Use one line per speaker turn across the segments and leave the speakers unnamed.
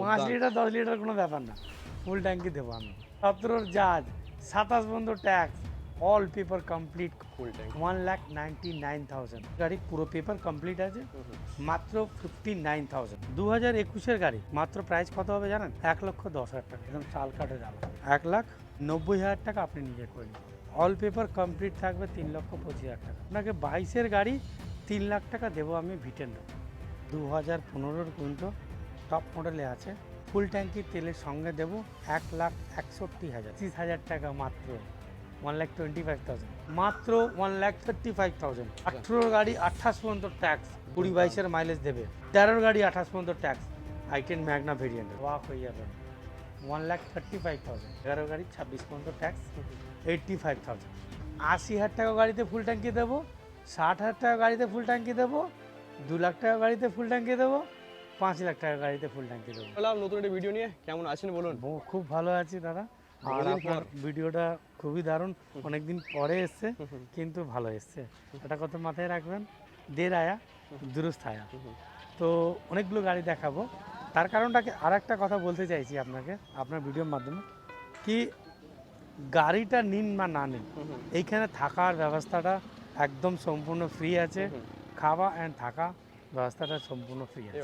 পাঁচ লিটার দশ লিটার কোনো ব্যাপার না। ফুল ট্যাঙ্কি দেবো আমি। সতেরোর জাজ সাতাশ বন্ধু tax all paper complete
full tank
one lakh ninety nine thousand গাড়ি পুরো পেপার কমপ্লিট আছে মাত্র ফিফটি নাইন থাউজেন্ড দু হাজার একুশের গাড়ি মাত্র প্রাইস কত হবে জানেন? এক লক্ষ দশ হাজার টাকা। একদম চাল কাটে যাবে। এক লাখ নব্বই হাজার টাকা আপনি নিজে করে নিন। অল পেপার কমপ্লিট থাকবে তিন লক্ষ পঁচিশ হাজার টাকা। আপনাকে বাইশের গাড়ি তিন লাখ টাকা দেবো আমি ভিটেন দু হাজার পনেরোর কিন্তু টপ মডেলে আছে। ফুল ট্যাঙ্কি তেলের সঙ্গে দেবো এক লাখ একষট্টি হাজার। পঁচিশ হাজার টাকা মাত্র। One lakh twenty five thousand মাত্র one lakh thirty five thousand আঠেরোর গাড়ি আঠাশ পর্যন্ত ট্যাক্স কুড়ি বাইশের মাইলেজ দেবে। তেরোর গাড়ি আঠাশ পর্যন্ত tax I ten Magna variant walk হয়ে যাবে। One lakh thirty five thousand এগারো গাড়ি ছাব্বিশ পর্যন্ত ট্যাক্স এইট্টি ফাইভ থাউজেন্ড আশি হাজার টাকা গাড়িতে ফুল ট্যাঙ্কি দেবো। ষাট হাজার টাকা গাড়িতে ফুল ট্যাঙ্কি দেবো। দু লাখ টাকা গাড়িতে ফুল ট্যাঙ্কি দেবো। পাঁচ লাখ টাকা গাড়িতে ফুল ট্যাঙ্কি দেবো
বললাম নতুন একটা ভিডিও নিয়ে কেমন আছেন বলুন?
খুব ভালো আছি দাদা। আর আপনার ভিডিওটা খুবই দারুণ। অনেকদিন পরে এসছে কিন্তু ভালো এসছে। এটা কত মাথায় রাখবেন দের আয়া দুরুস্ত আয়া। তো অনেকগুলো গাড়ি দেখাবো। তার কারণটাকে আর একটা কথা বলতে চাইছি আপনাকে আপনার ভিডিওর মাধ্যমে। কি গাড়িটা নিন বা না নিন এইখানে থাকার ব্যবস্থাটা একদম সম্পূর্ণ ফ্রি আছে। খাওয়া অ্যান্ড থাকা। ব্যবস্থাটা সম্পূর্ণ ফ্রি আছে।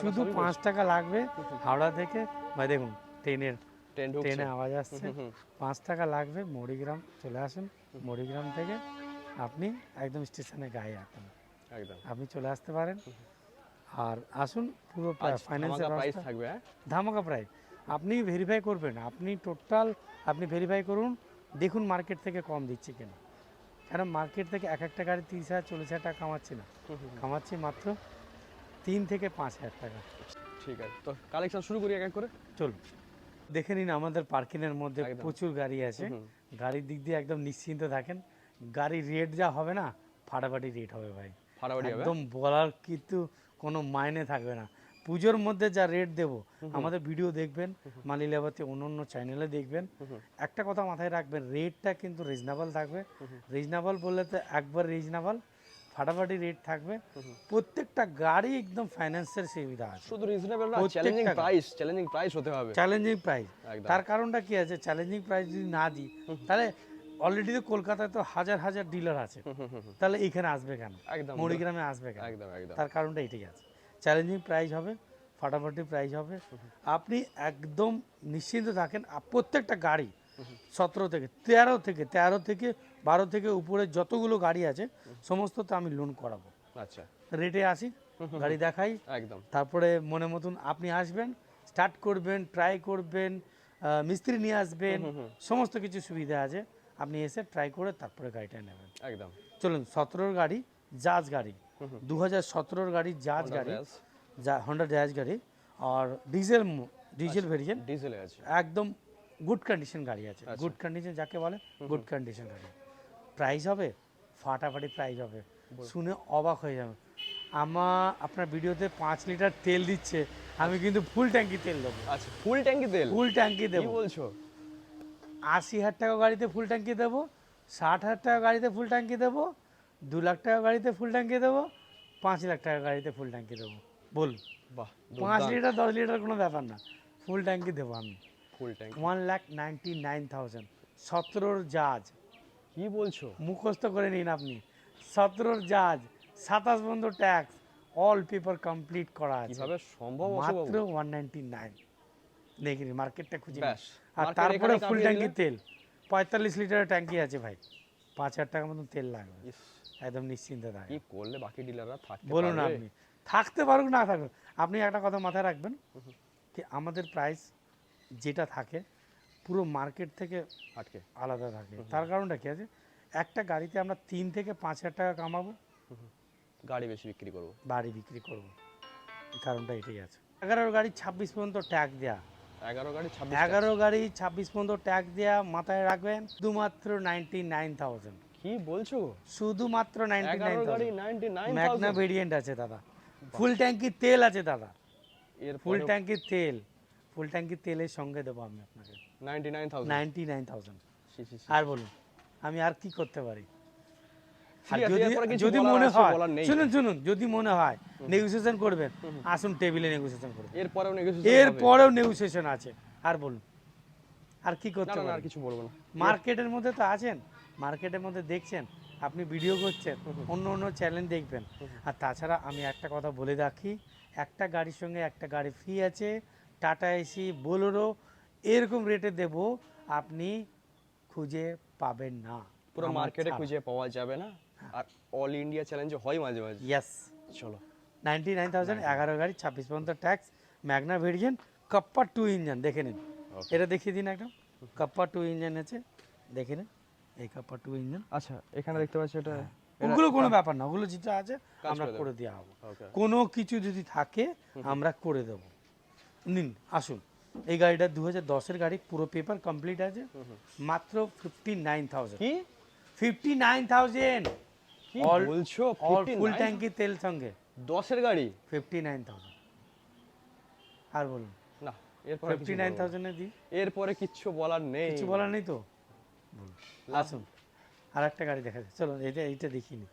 শুধু পাঁচ টাকা লাগবে হাওড়া থেকে বা দেখুন ট্রেনের
ট্রেনে
আওয়াজ আসছে। পাঁচ টাকা লাগবে মরিগ্রাম চলে আসুন। মরিগ্রাম থেকে আপনি একদম স্টেশনে গায়ে আসেন
একদম।
আপনি চলে আসতে পারেন। আর আসুন পুরো
আজ
ফাইন্যান্সের
প্রাইস থাকবে হ্যাঁ?
ধামাকা প্রাইস আপনি ভেরিফাই করবেন আপনি টোটাল আপনি ভেরিফাই করুন দেখুন মার্কেট থেকে কম দিচ্ছে কিনা। কারণ মার্কেট থেকে এক একটা গাড়ি তিরিশ হাজার চল্লিশ হাজার টাকা কামাচ্ছি না। কামাচ্ছি মাত্র তিন থেকে পাঁচ হাজার টাকা।
ঠিক আছে তো কালেকশন শুরু করি এক এক করে?
চলুন। দেখে নিন আমাদের পার্কিংয়ের মধ্যে প্রচুর গাড়ি আছে। গাড়ির দিক দিয়ে একদম নিশ্চিন্ত থাকেন। গাড়ির রেট যা হবে না ফাটাফাটি রেট হবে ভাই।
ফাটাফাটি
একদম বলার কিন্তু কোনো মাইনে থাকবে না। পুজোর মধ্যে যা রেট দেবো আমাদের ভিডিও দেখবেন মালিলাবাতে অন্য অন্য চ্যানেলে দেখবেন। একটা কথা মাথায় রাখবেন রেটটা কিন্তু রিজনেবল থাকবে। রিজনেবল বললে তো একবার রিজনেবল ফাটাফাটি রেট থাকবে। প্রত্যেকটা গাড়ি একদম ফাইন্যান্সের সুবিধা আছে।
শুধু রিজনেবল না চ্যালেঞ্জিং প্রাইস চ্যালেঞ্জিং প্রাইস হতে হবে।
চ্যালেঞ্জিং প্রাইস তার কারণটা কি আছে? চ্যালেঞ্জিং প্রাইস যদি না দিই তাহলে অলরেডি তো কলকাতায় তো হাজার হাজার ডিলার আছে। তাহলে এখানে আসবে কেন?
একদম
মরিগ্রামে আসবে কেন? তার কারণটা এটাই আছে। চ্যালেঞ্জিং প্রাইজ হবে ফাটাফাটি প্রাইজ হবে। আপনি একদম নিশ্চিন্ত থাকেন প্রত্যেকটা গাড়ি সতেরো থেকে তেরো থেকে তেরো থেকে বারো থেকে উপরে যতগুলো গাড়ি আছে সমস্ত তো আমি লোন করাবো।
আচ্ছা।
রেটে আসি গাড়ি দেখাই
একদম।
তারপরে মনে মতন আপনি আসবেন স্টার্ট করবেন ট্রাই করবেন মিস্ত্রি নিয়ে আসবেন সমস্ত কিছু সুবিধা আছে আপনি এসে ট্রাই করে তারপরে গাড়িটা নেবেন।
একদম।
চলুন সতেরোর গাড়ি জাজ গাড়ি দু হাজার সতেরোর গাড়ি জাজ গাড়ি। যা হন্ডা জাজ গাড়ি আর ডিজেল ডিজেল ভেরিয়েন্ট
ডিজেল আছে।
একদম গুড কন্ডিশন গাড়ি আছে। গুড কন্ডিশন যাকে বলে গুড কন্ডিশন গাড়ি। প্রাইস হবে ফাটাফাটি প্রাইস হবে। শুনে অবাক হয়ে যাবে। আমার আপনার ভিডিওতে পাঁচ লিটার তেল দিচ্ছে আমি কিন্তু ফুল ট্যাঙ্কি তেল দেবো।
আচ্ছা ফুল ট্যাঙ্কি তেল?
ফুল ট্যাঙ্কি দেবো।
বলছো?
আশি হাজার টাকা গাড়িতে ফুল ট্যাঙ্কি দেবো ষাট হাজার টাকা গাড়িতে ফুল ট্যাঙ্কি দেবো দু লাখ টাকা গাড়িতে ফুল ট্যাঙ্কি দেবো পাঁচ লাখ টাকা গাড়িতে ফুল ট্যাঙ্কি দেবো। বলুন
বাহ
পাঁচ লিটার দশ লিটার কোনো ব্যাপার না। ফুল ট্যাঙ্কি দেবো আমি।
Full tank
one lakh ninety nine thousand সতেরোর জাজ
কি বলছো?
মুখস্থ করে নিন আপনি। সতেরোর জাজ সাতাশ বন্ধ ট্যাক্স অল পেপার কমপ্লিট করা আছে।
কীভাবে সম্ভব
মাত্র ওয়ান নাইনটি নাইন দেখি মার্কেটটা খুঁজে আর তারপরে ফুল ট্যাঙ্কি তেল। পঁয়তাল্লিশ লিটারের ট্যাঙ্কি আছে ভাই। পাঁচ হাজার টাকার মতন তেল লাগবে। একদম নিশ্চিন্তে থাকে
কি করলে বাকি ডিলাররা থাকতে
বলুন আপনি। থাকতে পারুক না থাকুক আপনি একটা কথা মাথায় রাখবেন কি আমাদের প্রাইস যেটা থাকে পুরো মার্কেট থেকে
আটকে।
আলাদা থাকে। তার কারণটা কি আছে? একটা গাড়িতে আমরা তিন থেকে পাঁচ হাজার টাকা কামাবো।
গাড়ি বেশি বিক্রি করব।
বাড়ি বিক্রি করব। কারণটা এটাই আছে। এগারো গাড়ি ছাব্বিশ পর্যন্ত ট্যাগ দেয়া।
এগারো গাড়ি ছাব্বিশ
এগারো গাড়ি ছাব্বিশ পর্যন্ত ট্যাগ দেয়া মাথায় রাখবেন। শুধুমাত্র নাইনটি নাইন থাউজেন্ড
কি বলছো?
শুধুমাত্র ম্যাগনা ভেরিয়েন্ট আছে দাদা। ফুল ট্যাঙ্কি তেল আছে দাদা।
এর
ফুল ট্যাঙ্কি তেল। ফুল ট্যাঙ্কি তেলের সঙ্গে দেবো আমি আপনাকে। আর বলুন আমি আর কি করতে পারি? যদি মনে হয় শুনুন শুনুন যদি মনে হয় নেগোসিয়েশন করবেন। আসুন টেবিলে নেগোসিয়েশন করবেন
এরপরেও নেগোসিয়েশন
এর নেগোসিয়েশন আছে। আর বলুন আর কি করতে
আর কিছু বলব না।
মার্কেটের মধ্যে তো আছেন। মার্কেটের মধ্যে দেখছেন আপনি ভিডিও করছেন অন্য অন্য চ্যানেল দেখবেন। আর তাছাড়া আমি একটা কথা বলে রাখি একটা গাড়ির সঙ্গে একটা গাড়ি ফ্রি আছে টাটা এসি বোলেরো এরকম রেটে দেব আপনি খুঁজে পাবেন না।
পুরো মার্কেটে খুঁজে পাওয়া যাবে না? আর অল ইন্ডিয়া চ্যালেঞ্জ হয় মাঝে মাঝে?
ইয়াস
চলো।
নাইনটি নাইন থাউজেন্ড এগারো গাড়ি ছাব্বিশ পর্যন্ত tax Magna variant Kappa two engine দেখে নিন। এটা দেখিয়ে দিন একদম। কাপ্পা টু ইঞ্জিন আছে দেখে নিন। এই কাপ্পা টু ইঞ্জিন
আচ্ছা এখানে দেখতে পাচ্ছি এটা
ওগুলো কোনো ব্যাপার না ওগুলো যেটা আছে আমরা
করে
দেওয়া হব। কোনো কিছু যদি থাকে আমরা করে দেবো। নিন আসুন। এই গাড়িটা দু হাজার দশের গাড়ি পুরো পেপার কমপ্লিট আছে। মাত্র ফিফটি নাইন থাউজেন্ড
কি
ফিফটি নাইন থাউজেন্ড
বলছো
ফুল ট্যাঙ্কি তেল সঙ্গে।
দশের গাড়ি?
ফিফটি নাইন থাউজেন্ড আর বলুন।
না এরপরে
ফিফটি
কিছু
নাইন থাউজেন্ডে দিই।
এরপরে কিচ্ছু বলার নেই।
কিছু বলার নেই তো? আসুন। আর একটা গাড়ি দেখা যায় চলো এটা এইটা দেখিনি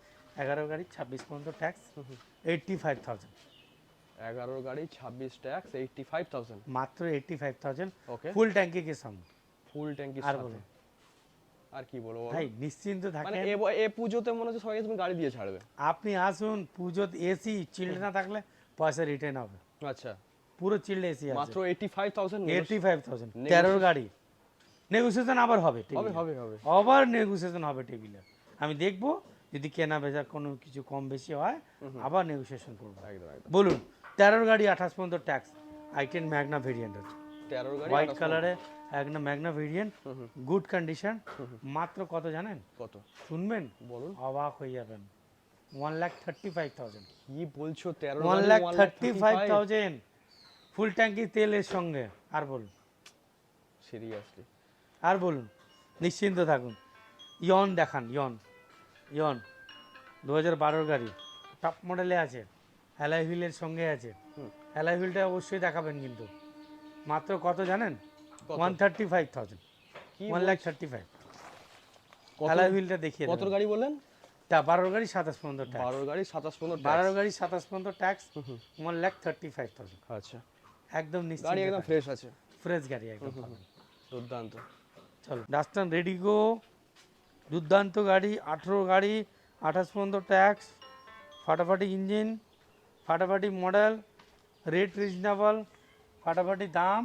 এগারো গাড়ি ছাব্বিশ পর্যন্ত ট্যাক্স এইটটি ফাইভ থাউজেন্ড
এগারো গাড়ি ছাব্বিশ ট্যাক্স এইটটি ফাইভ থাউজেন্ড
মাত্র eighty five thousand
okay
full ট্যাঙ্কি কে
ফুল ট্যাঙ্কি
আর বলুন।
আর কি বলব বলো?
ভাই নিশ্চিন্ত
মানে
থাকেন
এ এ পুজোতে মনে হচ্ছে সবাই তুমি গাড়ি দিয়ে ছাড়বে।
আপনি আসুন পুজো এসি চিল্ড না থাকলে পয়সা রিটার্ন হবে।
আচ্ছা।
পুরো চিল্ড এসি
মাত্র eighty five thousand
eighty five thousand তেরোর গাড়ি। নেগোসিয়েশন আবার হবে
হবে হবে হবে।
আবার নেগোসিয়েশন হবে টেবিলে। আমি দেখব যদি কেনা বেচা কোনো কিছু কম বেশি হয় আবার নেগোসিয়েশন করব।
একদম একদম।
বলুন তেরোর গাড়ি আঠাশ পর্যন্ত tax I ten Magna variant আছে হোয়াইট কালারে একটা ম্যাগনা ভেরিয়েন্ট। গুড কন্ডিশন মাত্র কত জানেন?
কত?
শুনবেন?
বলুন।
অবাক হয়ে যাবেন। One lakh thirty five thousand
কি বলছো তেরো
one lakh thirty five thousand full ট্যাঙ্কি তেলের সঙ্গে। আর বলুন।
সিরিয়াসলি
আর বলুন নিশ্চিন্ত থাকুন। ইয়ন দেখান ইয়ন। ইয়ন দু হাজার বারোর গাড়ি টপ মডেলে আছে অ্যালাই হুইলের সঙ্গে আছে। অ্যালাই হুইলটা অবশ্যই দেখাবেন কিন্তু। মাত্র কত জানেন? One thirty
five
thousand one lakh thirty
five
alloy হুইলটা দেখিয়ে
কত গাড়ি বললেন?
তা বারোর গাড়ি সাতাশ পর্যন্ত
বারোর গাড়ি সাতাশ পনেরো
বারোর গাড়ি সাতাশ পর্যন্ত
tax.
One lakh thirty five thousand
আচ্ছা।
একদম
গাড়ি
নিশ্চিত
একদম ফ্রেশ আছে।
ফ্রেশ গাড়ি একদম
দুর্দান্ত।
চলো। ডাস্টান রেডি গো দুর্দান্ত গাড়ি আঠেরো গাড়ি আঠাশ পর্যন্ত ট্যাক্স ফাটাফাটি ইঞ্জিন ফাটাফাটি মডেল রেট রিজনেবল ফাটাফাটি দাম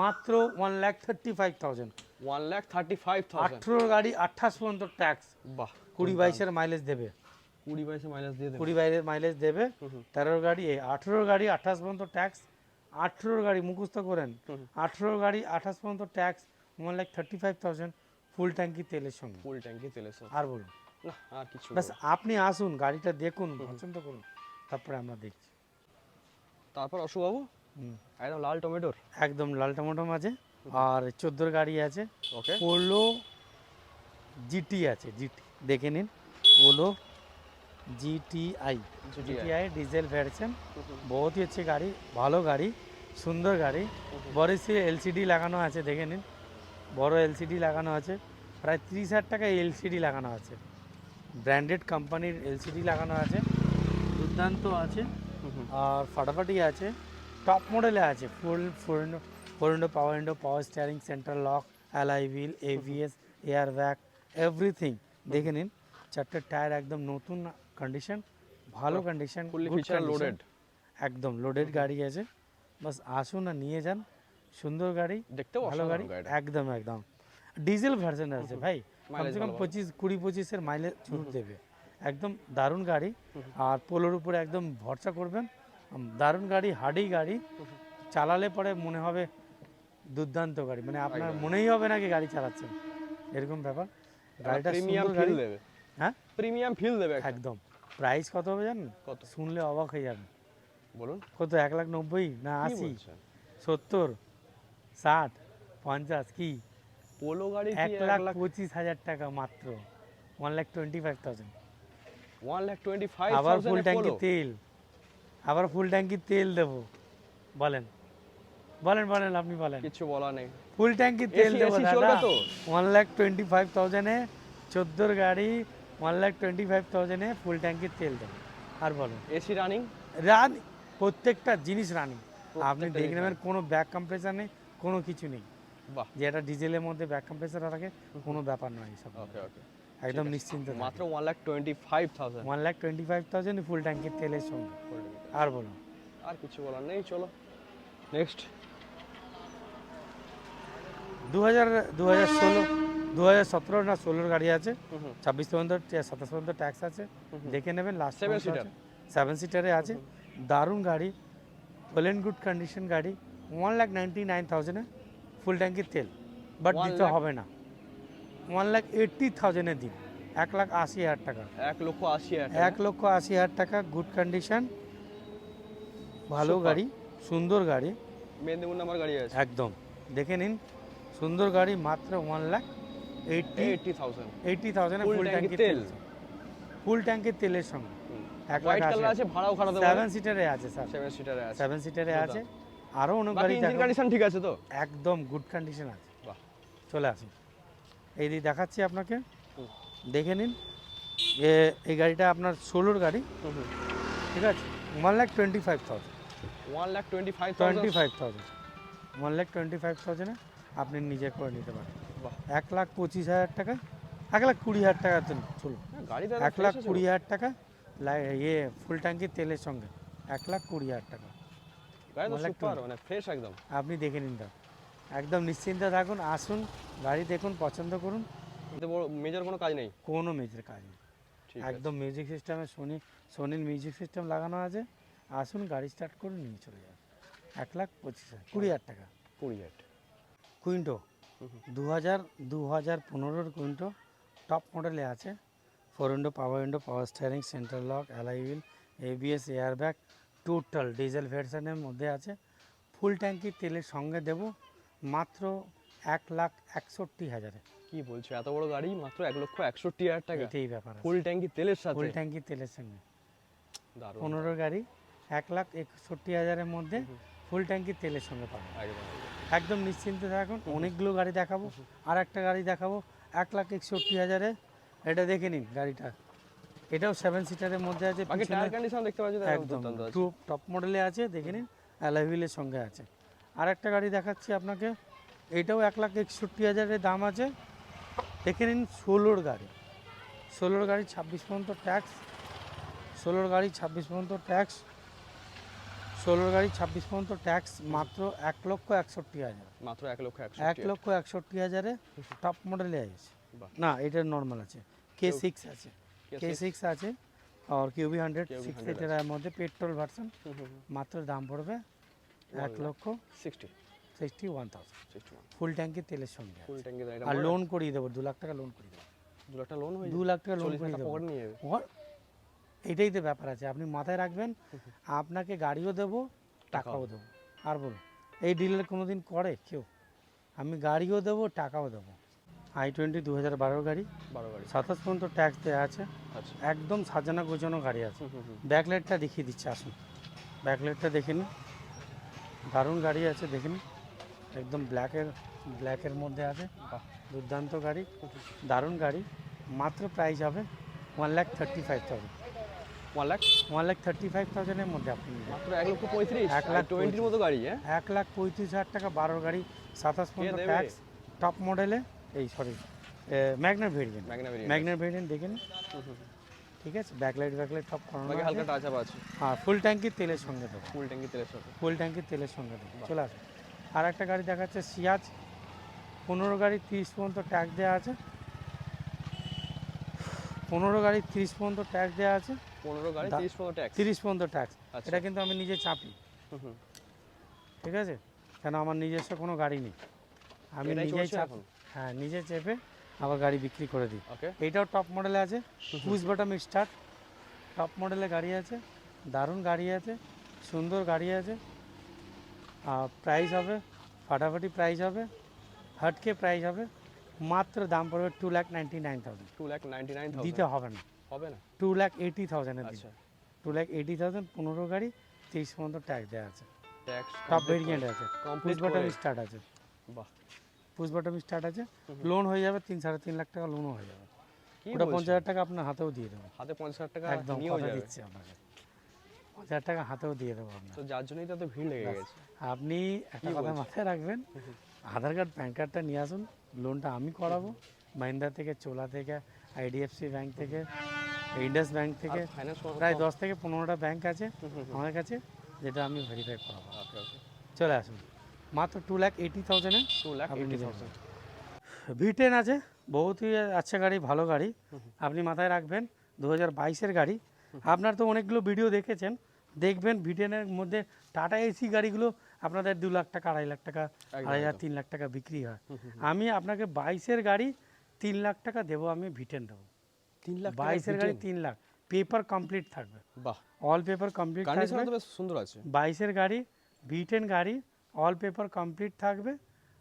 মাত্র one lakh thirty five thousand
one lakh thirty five thousand
আঠেরো গাড়ি আঠাশ পর্যন্ত ট্যাক্স
বাহ
কুড়ি বাইশের মাইলেজ দেবে।
কুড়ি বাইশে মাইলেজ দিয়ে দেবে।
কুড়ি বাইশের মাইলেজ দেবে। তেরোর গাড়ি এই আঠেরো গাড়ি আঠাশ পর্যন্ত ট্যাক্স আঠেরোর গাড়ি মুখস্থ করেন।
হুম।
আঠেরো গাড়ি আঠাশ পর্যন্ত tax One lakh thirty five thousand full ট্যাঙ্কি তেলের সঙ্গে
ফুল ট্যাঙ্কি তেলে সব
আর বলুন
না আর কিছু
ব্যাস
বলবো
আপনি আসুন গাড়িটা দেখুন পছন্দ করুন তারপরে আমরা দেখছি
না। তারপর অশুবাবু
হুম।
একদম লাল টমেটোর
একদম লাল টমেটোম আছে আর চোদ্দোর গাড়ি আছে
ওকে
পোলো জিটি আছে জিটি দেখে নিন Polo GTI GTI diesel version বহুত ही अच्छी গাড়ি ভালো গাড়ি সুন্দর গাড়ি বড় সি এলসিডি লাগানো আছে দেখে নিন বড় এলসিডি লাগানো আছে। প্রায় তিরিশ হাজার টাকা এলসিডি লাগানো আছে। ব্র্যান্ডেড কোম্পানির এলসিডি লাগানো আছে। দুর্দান্ত আছে। আর ফাটাফাটি আছে। টপ মডেলে আছে। Full four window four window power window power steering central lock alloy wheel ABS air bag everything দেখে নিন চারটে টায়ার একদম নতুন কন্ডিশন ভালো কন্ডিশন
লোডেড
একদম লোডেড গাড়ি আছে। বাস আসুন আর নিয়ে যান। সুন্দর গাড়ি
দেখতেও
ভালো গাড়ি একদম একদম। ডিজেল ভার্সন আছে ভাই। কমসে কম। পঁচিশ কুড়ি পঁচিশের মাইলেজ ছুট দেবে। একদম দারুণ গাড়ি। আর পোলোর উপরে একদম ভরসা করবেন। দারুণ গাড়ি হার্ডি গাড়ি। চালালে পরে মনে হবে দুর্দান্ত গাড়ি। মানে আপনার মনেই হবে না কি গাড়ি চালাচ্ছেন। এরকম ব্যাপার। গাড়িটা
প্রিমিয়াম ফিল দেবে।
হ্যাঁ?
প্রিমিয়াম ফিল দেবে
একদম। প্রাইস কত হবে জানেন?
কত?
শুনলে অবাক হয়ে যাবেন।
বলুন।
কত? এক লাখ নব্বই না আশি? সত্তর। ষাট পঞ্চাশ কি?
পোলো গাড়ি
এক লাখ পঁচিশ হাজার টাকা মাত্র। One lakh twenty five thousand
one lakh twenty five
আবার ফুল ট্যাঙ্কি তেল। আবার ফুল ট্যাঙ্কি তেল দেবো। বলেন। বলেন বলেন আপনি বলেন।
কিছু বলা নেই।
ফুল ট্যাঙ্কি তেল দেবো দাদা। ওয়ান লাখ টোয়েন্টি ফাইভ থাউজেন্ডে চোদ্দোর গাড়ি ওয়ান লাখ টোয়েন্টি ফাইভ থাউজেন্ডে ফুল ট্যাঙ্কির তেল দেবে। আর বলো
এসি রানিং
রান প্রত্যেকটা জিনিস রানিং আপনি দেখে নেবেন কোনো ব্যাক কম্প্রেসার নেই। কোনো কিছু নেই।
বাহ।
যেটা ডিজেলের মধ্যে ব্যাক কম্প্রেসার থাকে কোনো ব্যাপার নয়
ওকে ওকে
একদম নিশ্চিন্ত
মাত্র one lakh twenty five thousand
one lakh twenty five thousand full ট্যাঙ্কির তেলের সঙ্গে আর বলুন
আর কিছু বলার নেই চলো। নেক্সট
দু হাজার দু হাজার ষোলো দু হাজার সতেরো না ষোলোর গাড়ি আছে। ছাব্বিশ পর্যন্ত সাতাশ পর্যন্ত ট্যাক্স আছে। দেখে নেবেন লাস্ট
Seven seater?
সেভেন সিটারে আছে। দারুণ গাড়ি। ওয়েল অ্যান্ড গুড কন্ডিশন গাড়ি। ওয়ান লাখ নাইনটি নাইন থাউজেন্ডে ফুল ট্যাঙ্কির তেল বাট দিতে হবে না ওয়ান লাখ এইট্টি থাউজেন্ডের দিন এক লাখ আশি হাজার টাকা
এক লক্ষ আশি হাজার
এক লক্ষ আশি হাজার টাকা গুড কন্ডিশন ভালো গাড়ি সুন্দর গাড়ি
মেদিনীপুর নাম্বার গাড়ি আছে
একদম দেখে নিন সুন্দর গাড়ি মাত্র one lakh eighty
eighty thousand
eighty thousand
full
ট্যাঙ্কির
তেল।
ফুল ট্যাঙ্কির তেলের সঙ্গে এক লাখ
আছে ভাড়াও পারে
সেভেন সিটারে আছে স্যার
সেভেন সিটারে আছে
সেভেন সিটারে আছে আরও অনেক গাড়ি
ইঞ্জিন কন্ডিশন ঠিক আছে তো?
একদম গুড কন্ডিশন আছে।
বাহ।
চলে আসুন। এই দিকে দেখাচ্ছি আপনাকে। দেখে নিন এ এই গাড়িটা আপনার ষোলোর গাড়ি। ঠিক আছে? One lakh twenty five thousand
one lakh twenty five
twenty five thousand one lakh twenty five থাউজেন্ডে আপনি নিজে করে নিতে পারেন। এক লাখ পঁচিশ হাজার টাকা এক লাখ কুড়ি হাজার টাকা চলুন।
গাড়িটা
এক লাখ কুড়ি হাজার টাকা লাই- ইয়ে ফুল ট্যাঙ্কির তেলের সঙ্গে। এক লাখ কুড়ি হাজার টাকা।
গাড়ি তো সুপার মানে ফ্রেশ একদম।
আপনি দেখে নিন দাও একদম নিশ্চিন্তে থাকুন আসুন গাড়ি দেখুন পছন্দ করুন।
মেজর কোনো কাজ নেই?
কোনো মেজর কাজ নেই। একদম মিউজিক সিস্টেমে সোনি সোনির মিউজিক সিস্টেম লাগানো আছে। আসুন গাড়ি স্টার্ট করুন নিয়ে চলে যান। এক লাখ পঁচিশ হাজার কুড়ি হাজার টাকা।
কুড়ি হাজার।
কুইন্টো। দু হাজার দু হাজার পনেরোর কুইন্টো টপ মডেলে আছে। Four window power window power steering central lock alloy wheel ABS airbag total diesel ভার্সনের মধ্যে আছে। ফুল ট্যাঙ্কি তেলের সঙ্গে দেব মাত্র এক লাখ একষট্টি হাজারে।
কি বলছো? এত বড় গাড়ি? মাত্র এক লক্ষ একষট্টি হাজার টাকা?
এটাই ব্যাপার
ফুল ট্যাঙ্কি তেলের সাথে?
ফুল ট্যাঙ্কি তেলের সঙ্গে। পনেরো গাড়ি এক লাখ একষট্টি হাজারের মধ্যে ফুল ট্যাঙ্কি তেলের সঙ্গে পাবেন।
একদম
নিশ্চিন্তে থাকুন। অনেকগুলো গাড়ি দেখাবো আর একটা গাড়ি দেখাবো এক লাখ একষট্টি হাজারে। এটা দেখে নিন গাড়িটা। এটাও সেভেন সিটারের মধ্যে আছে
টায়ার কন্ডিশন দেখতে
একদম টু টপ মডেলে আছে দেখে নিন অ্যালাভিলের সঙ্গে আছে। আর একটা গাড়ি দেখাচ্ছি আপনাকে এটাও এক লাখ একষট্টি হাজারের দাম আছে। দেখে নিন ষোলোর গাড়ি। ষোলোর গাড়ি ছাব্বিশ পর্যন্ত ট্যাক্স ষোলোর গাড়ি ছাব্বিশ পর্যন্ত ট্যাক্স ষোলোর গাড়ি ছাব্বিশ পর্যন্ত ট্যাক্স মাত্র এক লক্ষ একষট্টি হাজার।
মাত্র এক লক্ষ
এক লক্ষ একষট্টি হাজারে টপ মডেলে আছে। না এটা নর্মাল আছে। কে সিক্স আছে।
K6
কে সিক্স আছে আর কিউবি হান্ড্রেড সিক্স
100
লিটারের মধ্যে পেট্রোল ভার্সন মাত্র দাম পড়বে এক লক্ষ sixty sixty
one thousand
full ট্যাঙ্কি তেলের সঙ্গে
ফুল ট্যাঙ্কি
আর লোন করিয়ে দেবো দু লাখ টাকা লোন করিয়ে দেবো।
দু লাখ টাকা লোন
দু লাখ টাকা লোন করিয়ে দেবো। এটাই তো ব্যাপার আছে। আপনি মাথায় রাখবেন আপনাকে গাড়িও দেবো টাকাও দেবো। আর বলুন এই ডিলের কোনো দিন করে কেউ? আমি গাড়িও দেবো টাকাও দেবো। আই টোয়েন্টি দু হাজার বারো গাড়ি।
বারো গাড়ি।
সাতাশ পর্যন্ত ট্যাক্স দেওয়া আছে।
আচ্ছা।
একদম সাজানো গোছানো গাড়ি আছে। ব্যাকলাইটটা দেখিয়ে দিচ্ছে আসুন। ব্যাকলাইটটা দেখে নিন। দারুণ গাড়ি আছে দেখে নিন। একদম ব্ল্যাকের ব্ল্যাকের মধ্যে আছে। দুর্দান্ত গাড়ি। দারুণ গাড়ি। মাত্র প্রাইস হবে one lakh thirty five thousand.
One lakh?
One lakh thirty five থাউজেন্ডের মধ্যে আপনি
মাত্র এক লক্ষ পঁয়ত্রিশ।
এক লাখ
টোয়েন্টির মতো গাড়ি হ্যাঁ?
এক লাখ পঁয়ত্রিশ হাজার টাকা বারো গাড়ি সাতাশ পর্যন্ত ট্যাক্স টপ মডেলে এই সরি ম্যাগনার ভেরিয়েন্ট
ম্যাগনা ভেরিয়েন্ট
ম্যাগনার ভেরিয়েন্ট দেখে নিন ঠিক আছে ব্যাকলাইট ব্যাকলাইট সব করানো
বাকি হালকা
আছে
টাচ আপ আছে।
আর ফুল ট্যাঙ্কির তেলের সঙ্গে দেবো।
ফুল ট্যাঙ্কি তেলের সঙ্গে।
ফুল ট্যাঙ্কির তেলের সঙ্গে দেবো। চলে আসুন আর একটা গাড়ি দেখাচ্ছে সিয়াজ পনেরো গাড়ি তিরিশ পর্যন্ত ট্যাক্স দেওয়া আছে। পনেরো গাড়ি তিরিশ পর্যন্ত ট্যাক্স দেওয়া আছে।
পনেরো গাড়ি তিরিশ পনেরো ট্যাক্স
তিরিশ পর্যন্ত ট্যাক্স
আচ্ছা।
এটা কিন্তু আমি নিজে চাপি। ঠিক আছে? কেন আমার নিজস্ব কোনো গাড়ি নেই। আমি নিজেই চাপ। হ্যাঁ নিজে চেপে আবার গাড়ি বিক্রি করে দিই।
ওকে
এইটাও টপ মডেলে আছে। পুশ বাটাম স্টার্ট টপ মডেলে গাড়ি আছে। দারুণ গাড়ি আছে। সুন্দর গাড়ি আছে। আর প্রাইস হবে ফাটাফাটি প্রাইস হবে হাটকে প্রাইস হবে। মাত্র দাম পড়বে two lakh ninety nine thousand
two lakh ninety nine
দিতে হবে না।
হবে না?
টু লাখ এইটি থাউজেন্ডের দিতে
আচ্ছা।
টু লাখ এইটি থাউজেন্ড পনেরো গাড়ি তিরিশ পর্যন্ত ট্যাক্স দেওয়া আছে। টপ ভেরিয়েন্ট আছে। পুশ
কমপ্লিট করে।
স্টার্ট আছে।
বাহ।
পুশ বাটন স্টার্ট আছে। লোন হয়ে যাবে তিন সাড়ে তিন লাখ টাকা লোনও হয়ে যাবে। ওটা পঞ্চাশ হাজার টাকা আপনার হাতেও দিয়ে দেবো।
হাতে পঞ্চাশ হাজার টাকা
একদম কথা দিচ্ছি আপনাকে। পঞ্চাশ হাজার টাকা হাতেও দিয়ে দেবো আপনার
তো যার জন্যই তো এত ভিড় লেগে গেছে।
আপনি একটা কথা মাথায় রাখবেন আধার কার্ড প্যান কার্ডটা নিয়ে আসুন লোনটা আমি করাবো মাহিন্দ্রা থেকে চোলা থেকে আইডিএফসি ব্যাংক থেকে ইন্ডাস ব্যাংক থেকে প্রায় দশ থেকে পনেরোটা ব্যাংক আছে আমার কাছে যেটা আমি ভেরিফাই করাবো। চলে আসুন। মাত্র টু লাখ এইটি নিতে
থাউজেন্ড
ভি টেন আছে বহুতই আচ্ছা গাড়ি ভালো গাড়ি। আপনি মাথায় রাখবেন দু হাজার বাইশের গাড়ি। আপনার তো অনেকগুলো ভিডিও দেখেছেন। দেখবেন ভি টেনের মধ্যে টাটা এসি গাড়িগুলো আপনাদের দু লাখ টাকা আড়াই লাখ টাকা আড়াই হাজার তিন লাখ টাকা বিক্রি হয়। আমি আপনাকে বাইশের গাড়ি তিন লাখ টাকা দেবো আমি ভিটেন দেবো।
তিন লাখ
বাইশের গাড়ি তিন লাখ। পেপার কমপ্লিট থাকবে।
বাহ।
অল পেপার কমপ্লিট থাকবে।
সুন্দর আছে।
বাইশের গাড়ি ভি টেন গাড়ি অল পেপার কমপ্লিট থাকবে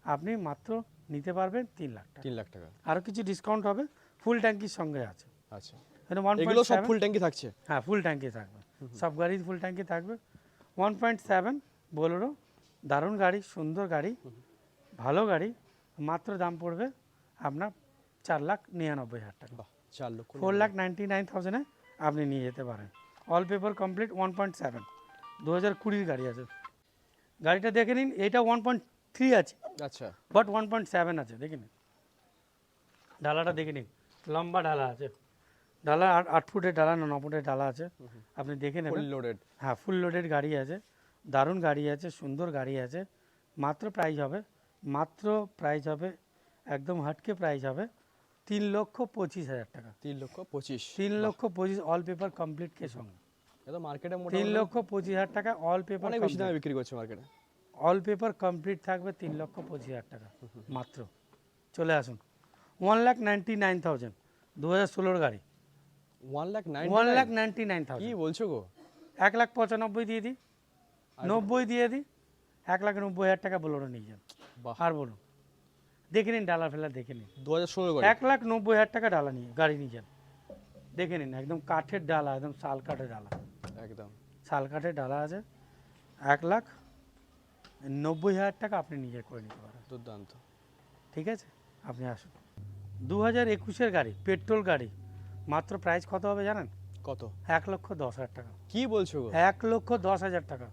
আপনি মাত্র নিতে পারবেন তিন লাখ টাকা।
তিন লাখ টাকা।
আরও কিছু ডিসকাউন্ট হবে ফুল ট্যাঙ্কির সঙ্গে আছে।
আচ্ছা। এগুলো সব ফুল ট্যাঙ্কি থাকছে?
হ্যাঁ ফুল ট্যাঙ্কি থাকবে। সব গাড়ি ফুল ট্যাঙ্কি থাকবে। ওয়ান পয়েন্ট সেভেন বোলেরো দারুণ গাড়ি সুন্দর গাড়ি ভালো গাড়ি মাত্র দাম পড়বে আপনার চার লাখ নিরানব্বই হাজার টাকা।
চার লক্ষ
ফোর লাখ নাইনটি নাইন থাউজেন্ডে আপনি নিয়ে যেতে পারেন। All paper complete one point seven দু হাজার কুড়ির গাড়ি আছে। গাড়িটা দেখে নিন এটা ওয়ান পয়েন্ট থ্রি আছে।
আচ্ছা।
বাট ওয়ান পয়েন্ট সেভেন আছে দেখে নিন। ডালাটা দেখে নিন লম্বা ডালা আছে। ডালা আট আট ফুটের ডালা না ন ফুটের ডালা আছে। আপনি দেখে নেবেন।
ফুল লোডেড
হ্যাঁ ফুল লোডেড গাড়ি আছে দারুণ গাড়ি আছে সুন্দর গাড়ি আছে। মাত্র প্রাইস হবে মাত্র প্রাইস হবে একদম হাটকে প্রাইস হবে তিন লক্ষ পঁচিশ হাজার টাকা।
তিন লক্ষ পঁচিশ।
তিন লক্ষ পঁচিশ অল পেপার কমপ্লিট কে সঙ্গে
এটা মার্কেটে
লক্ষ পঁচিশ হাজার টাকা অল পেপার
অনেক বেশি দামে বিক্রি করছে মার্কেটে
অল পেপার কমপ্লিট থাকবে লক্ষ পঁচিশ হাজার টাকা মাত্র। চলে আসুন। লাখ গাড়ি।
লাখ কি বলছো গো?
লাখ পঁচানব্বই দিয়ে দিই নব্বই দিয়ে দিই লাখ নব্বই হাজার টাকা নিয়ে যান। আর বলুন দেখে নিন ডালা ফেলা দেখে নিন।
দু হাজার ষোলো
এক লাখ নব্বই হাজার টাকা ডালা নিয়ে গাড়ি নিয়ে যান। দেখে নিন একদম কাঠের ডালা একদম শাল কাঠের ডালা।
একদম।
শাল কাঠের ডালা আছে এক লাখ নব্বই হাজার টাকা আপনি নিজে করে নিতে পারেন।
দুর্দান্ত।
ঠিক আছে? আপনি আসুন। দু হাজার একুশের গাড়ি পেট্রোল গাড়ি মাত্র প্রাইস কত হবে জানেন?
কত?
এক লক্ষ দশ হাজার টাকা।
কি বলছো
এক লক্ষ দশ হাজার টাকা।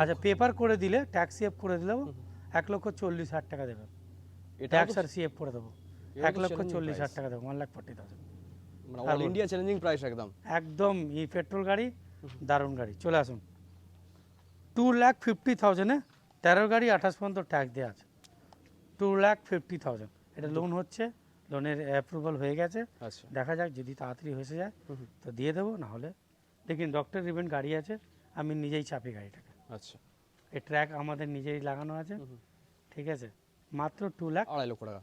আচ্ছা পেপার করে দিলে ট্যাক্স সিএফ করে দিলে এক লক্ষ চল্লিশ হাজার টাকা দেবেন
এটা
ট্যাক্স আর সিএফ করে দেবো। এক লক্ষ চল্লিশ হাজার টাকা দেবো ওয়ান লাখ ফর্টি থাউজেন্ড
মানে অল ইন্ডিয়া চ্যালেঞ্জিং প্রাইস একদম।
একদম এই পেট্রোল গাড়ি দারুণ গাড়ি। চলে আসুন। টু লাখ ফিফটি থাউজেন্ডে তেরো গাড়ি আঠাশ পর্যন্ত ট্যাক্স দেওয়া আছে। টু লাখ ফিফটি থাউজেন্ড এটা লোন হচ্ছে লোনের অ্যাপ্রুভাল হয়ে গেছে।
আচ্ছা।
দেখা যাক যদি তাড়াতাড়ি হয়ে যায়। তো দিয়ে দেবো না হলে দেখুন ডক্টর রিভেন গাড়ি আছে আমি নিজেই চাপি গাড়িটাকে।
আচ্ছা।
এই ট্র্যাক আমাদের নিজেই লাগানো আছে। ঠিক আছে? মাত্র টু লাখ
আড়াই লক্ষ টাকা।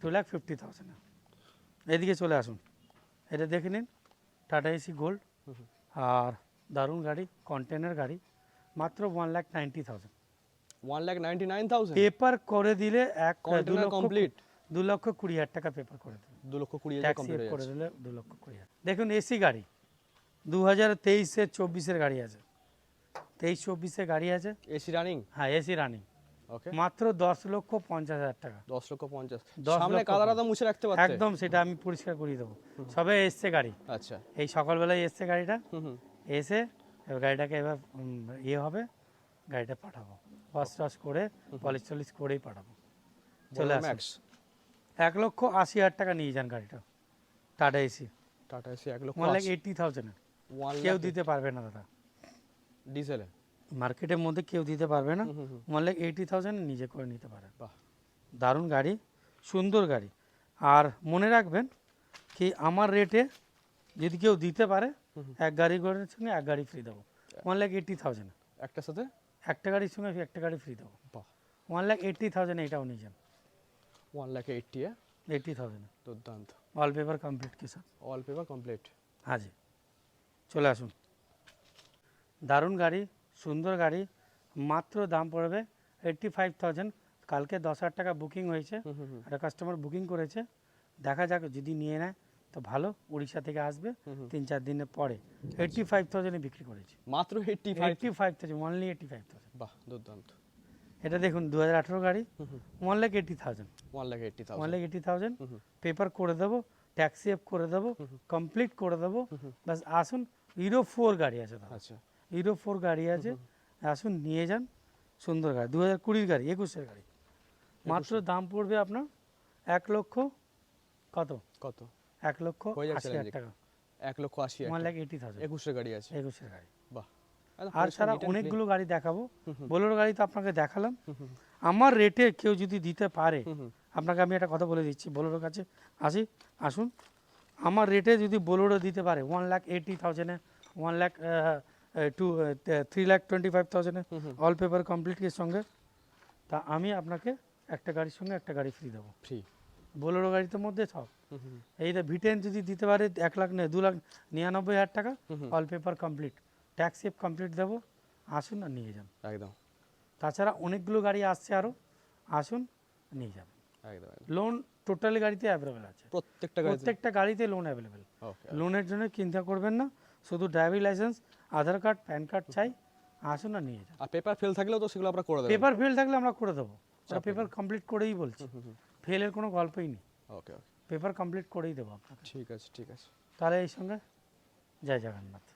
টু লাখ ফিফটি থাউজেন্ড এদিকে চলে আসুন। এটা দেখে নিন টাটা এসি গোল্ড। আর দারুণ গাড়ি কন্টেনার গাড়ি মাত্র one lakh ninety thousand
one lakh ninety nine thousand
paper করে দিলে এক দু লক্ষ
কমপ্লিট
দু লক্ষ কুড়ি হাজার টাকা পেপার করে দেবে
দু লক্ষ কুড়ি হাজার
করে দিলে দু লক্ষ কুড়ি হাজার। দেখুন এসি গাড়ি দু হাজার তেইশের চব্বিশের গাড়ি আছে। তেইশ চব্বিশের গাড়ি আছে।
এসি রানিং
হ্যাঁ এসি রানিং মাত্র দশ লক্ষ পঞ্চাশ হাজার টাকা।
দশ লক্ষ পঞ্চাশ। সামনে কাদারা তো মুছে রাখতে পারতে?
একদম সেটা আমি পরিষ্কার করিয়ে দেবো। সবে এসছে গাড়ি।
আচ্ছা।
এই সকালবেলায় এসছে গাড়িটা। এসে এবার গাড়িটাকে এবার ইয়ে হবে গাড়িটা পাঠাবো। ওয়াশ টাশ করে পলিশ টলিশ করেই পাঠাবো। চলে আসুন। এক লক্ষ আশি হাজার টাকা নিয়ে যান গাড়িটা। Tata AC.
টাটা এসি এক লক্ষ
ওয়ান লাখ এইটটি থাউজেন্ড কেউ দিতে পারবে না দাদা।
ডিজেলে?
মার্কেটের মধ্যে কেউ দিতে পারবে না। লাখ এইটি থাউজেন্ড নিজে করে নিতে পারে
বাহ।
দারুণ গাড়ি সুন্দর গাড়ি। আর মনে রাখবেন কি আমার রেটে যদি কেউ দিতে পারে। এক গাড়ি গড়ের সঙ্গে এক গাড়ি ফ্রি দেবো। ওয়ান লাখ এইটটি থাউজেন্ড
একটার সাথে?
একটা গাড়ির সঙ্গে একটা গাড়ি ফ্রি দেবো।
বাহ।
ওয়ান লাখ এইটটি থাউজেন্ড এটাও নিয়ে যান।
One lakh eighty
eighty thousand
দুর্দান্ত।
অল পেপার কমপ্লিট কি স্যার
অল পেপার কমপ্লিট
হাজি চলে আসুন। দারুণ গাড়ি সুন্দর গাড়ি মাত্র দাম পড়বে এইট্টি ফাইভ থাউজেন্ড কালকে দশ হাজার টাকা বুকিং হয়েছে একটা কাস্টমার বুকিং করেছে। দেখা যাক যদি নিয়ে নেয় তো ভালো উড়িষ্যা থেকে আসবে। তিন চার দিনের পরে। এইট্টি ফাইভ থাউজেন্ডে বিক্রি করেছি।
মাত্র eighty
eighty five thousand only eighty five thousand
বাহ দুর্দান্ত।
এটা দেখুন দু হাজার আঠেরো গাড়ি one
lakh eighty thousand
one
lakh
eighty one lakh
eighty thousand.
Paper করে দেবো ট্যাক্সি অ্যাপ করে দেবো কমপ্লিট করে দেবো। ব্যাস আসুন হিরো ফোর গাড়ি আছে
আচ্ছা।
হিরো ফোর গাড়ি আছে। আসুন নিয়ে যান। সুন্দর গাড়ি দু হাজার কুড়ির গাড়ি একুশের গাড়ি। মাত্র দাম পড়বে আপনার এক লক্ষ কত?
কত?
এক লক্ষ আশি হাজার টাকা।
এক লক্ষ আশি
ওয়ান লাখ এইটি থাউজেন্ড
একুশের গাড়ি আছে।
একুশের গাড়ি।
বাহ।
আর ছাড়া। অনেকগুলো গাড়ি দেখাবো। বোলেরো গাড়ি তো আপনাকে দেখালাম। আমার রেটে কেউ যদি দিতে পারে আপনাকে আমি একটা কথা বলে দিচ্ছি বোলেরোর কাছে আসি আসুন। আমার রেটে যদি বোলেরো দিতে পারে one lakh eighty থাউজেন্ডে one lakh two three lakh twenty five থাউজেন্ডে all paper কমপ্লিটের সঙ্গে। তা আমি আপনাকে একটা গাড়ির সঙ্গে একটা গাড়ি ফ্রি দেবো।
ফ্রি
বোলেরো গাড়িতে মধ্যে সব। এই ভিটেন যদি দিতে পারে এক লাখ নেই দু লাখ নিরানব্বই হাজার টাকা all paper complete tax F complete দেবো। আসুন আর নিয়ে যান।
একদম।
তাছাড়া অনেকগুলো গাড়ি আসছে আরও আসুন নিয়ে যাবেন
একদম একদম।
লোন টোটালি গাড়িতে অ্যাভেলেবেল আছে।
প্রত্যেকটা
প্রত্যেকটা গাড়িতে লোন অ্যাভেলেবেল লোনের জন্য চিন্তা করবেন না। শুধু driving licence Aadhaar card PAN card চাই আসুন না নিয়ে যান
আর পেপার ফেল থাকলেও তো সেগুলো আমরা করে দেবো।
পেপার ফেল থাকলে আমরা করে দেবো। ওরা পেপার কমপ্লিট করেই বলছি। ফেলের কোনো গল্পই নেই।
ওকে ওকে
পেপার কমপ্লিট করেই দেবো আপনাকে।
ঠিক আছে ঠিক আছে।
তাহলে এই সঙ্গে জয় জগন্নাথ।